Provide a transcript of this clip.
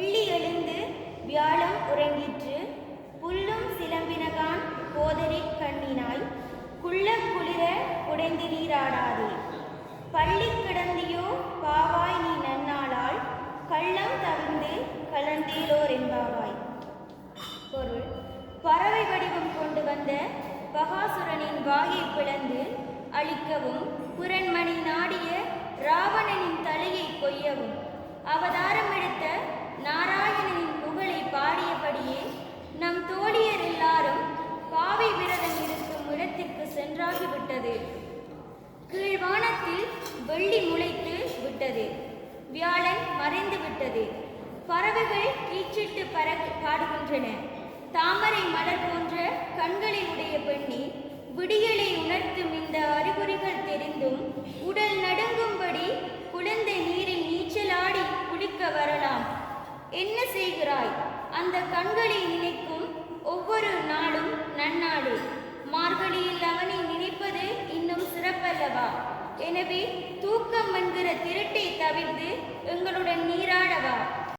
புள்ளி எழுந்து வியாழம் உறங்கிற்று. புல்லும் சிலம்பினகான் போதரி கண்ணினாய். குள்ள குளிர குடைந்து நீராடாதே பள்ளி கிடந்தியோ பாவாய் நீ நன்னாளால். கள்ளம் தவிர்ந்து கலந்தேலோர் என்பாவாய். பொருள் பறவை வடிவம் கொண்டு வந்த பகாசுரனின் வாயை பிளந்து அழிக்கவும் புற வானத்தில் வெள்ளி முளைத்து விட்டது. வியாழன் மறைந்து விட்டது. பறவைகள் கீச்சிட்டு பறகு பாடுகின்றன. தாமரை மலர் போன்ற கண்களை உடைய பெண்ணி விடியலை உணர்த்தும் இந்த அறிகுறிகள் தெரிந்தும் உடல் நடுங்கும்படி குழந்தை நீரில் நீச்சலாடி குளிக்க வரலாம். என்ன செய்கிறாய்? அந்த கண்களை நினைக்கும் ஒவ்வொரு நாளும் நன்னாடு எனவே தூக்கம் என்கிற திருட்டை தவிர்த்து எங்களுடன் நீர்